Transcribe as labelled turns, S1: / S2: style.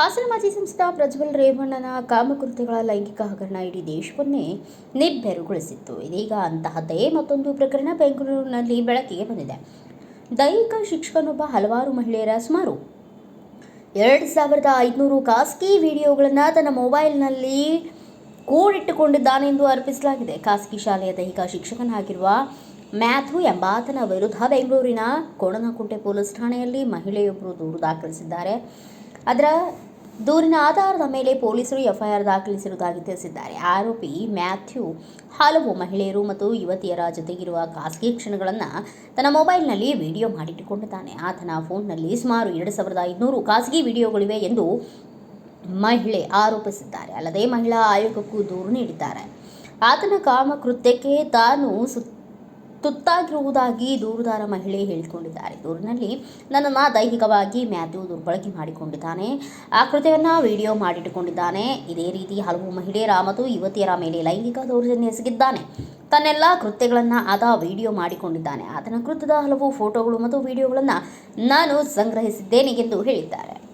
S1: ಮಾಜಿ ಸಂಸದ ಪ್ರಜ್ವಲ್ ರೇವಣ್ಣನ ಕಾಮಕೃತ್ಯಗಳ ಲೈಂಗಿಕ ಹಗರಣ ಇಡೀ ದೇಶವನ್ನೇ ನಿಬ್ಬೆರುಗೊಳಿಸಿತ್ತು ಇದೀಗ ಅಂತಹದ್ದೇ ಮತ್ತೊಂದು ಪ್ರಕರಣ ಬೆಂಗಳೂರಿನಲ್ಲಿ ಬೆಳಕಿಗೆ ಬಂದಿದೆ. ದೈಹಿಕ ಶಿಕ್ಷಕನೊಬ್ಬ ಹಲವಾರು ಮಹಿಳೆಯರ ಸುಮಾರು ಎರಡು ಸಾವಿರದ ಐದುನೂರು ಖಾಸಗಿ ವಿಡಿಯೋಗಳನ್ನು ತನ್ನ ಮೊಬೈಲ್ನಲ್ಲಿ ಕೂಡಿಟ್ಟುಕೊಂಡಿದ್ದಾನೆ ಎಂದು ಅರ್ಪಿಸಲಾಗಿದೆ ಖಾಸಗಿ ಶಾಲೆಯ ದೈಹಿಕ ಶಿಕ್ಷಕನಾಗಿರುವ ಮ್ಯಾಥು ಎಂಬಾತನ ವಿರುದ್ಧ ಬೆಂಗಳೂರಿನ ಕೋಣನಕುಂಟೆ ಪೊಲೀಸ್ ಠಾಣೆಯಲ್ಲಿ ಮಹಿಳೆಯೊಬ್ಬರು ದೂರು ದಾಖಲಿಸಿದ್ದಾರೆ. ಅದರ ದೂರಿನ ಆಧಾರದ ಮೇಲೆ ಪೊಲೀಸರು ಎಫ್ಐಆರ್ ದಾಖಲಿಸಿರುವುದಾಗಿ ತಿಳಿಸಿದ್ದಾರೆ. ಆರೋಪಿ ಮ್ಯಾಥ್ಯೂ ಹಲವು ಮಹಿಳೆಯರು ಮತ್ತು ಯುವತಿಯರ ಜೊತೆಗಿರುವ ಖಾಸಗಿ ಕ್ಷಣಗಳನ್ನು ತನ್ನ ಮೊಬೈಲ್ನಲ್ಲಿ ವಿಡಿಯೋ ಮಾಡಿಟ್ಟುಕೊಂಡಿದ್ದಾನೆ. ಆತನ ಫೋನ್ನಲ್ಲಿ ಸುಮಾರು ಎರಡು ಸಾವಿರದ ಐದುನೂರು ಖಾಸಗಿ ವಿಡಿಯೋಗಳಿವೆ ಎಂದು ಮಹಿಳೆ ಆರೋಪಿಸಿದ್ದಾರೆ. ಅಲ್ಲದೆ ಮಹಿಳಾ ಆಯೋಗಕ್ಕೂ ದೂರು ನೀಡಿದ್ದಾರೆ. ಆತನ ಕಾಮಕೃತ್ಯಕ್ಕೆ ತಾನು ಸುತ್ ತುತ್ತಾಗಿರುವುದಾಗಿ ದೂರುದಾರ ಮಹಿಳೆ ಹೇಳಿಕೊಂಡಿದ್ದಾರೆ. ದೂರಿನಲ್ಲಿ ನನ್ನನ್ನು ದೈಹಿಕವಾಗಿ ಮ್ಯಾಥ್ಯೂ ದುರ್ಬಳಕೆ ಮಾಡಿಕೊಂಡಿದ್ದಾನೆ. ಆ ಕೃತ್ಯವನ್ನು ವಿಡಿಯೋ ಮಾಡಿಟ್ಟುಕೊಂಡಿದ್ದಾನೆ. ಇದೇ ರೀತಿ ಹಲವು ಮಹಿಳೆಯರ ಮತ್ತು ಯುವತಿಯರ ಮೇಲೆ ಲೈಂಗಿಕ ದೌರ್ಜನ್ಯ ಎಸಗಿದ್ದಾನೆ. ತನ್ನೆಲ್ಲ ಕೃತ್ಯಗಳನ್ನು ಆತ ವಿಡಿಯೋ ಮಾಡಿಕೊಂಡಿದ್ದಾನೆ. ಆತನ ಕೃತ್ಯದ ಹಲವು ಫೋಟೋಗಳು ಮತ್ತು ವಿಡಿಯೋಗಳನ್ನು ನಾನು ಸಂಗ್ರಹಿಸಿದ್ದೇನೆ ಎಂದು ಹೇಳಿದ್ದಾರೆ.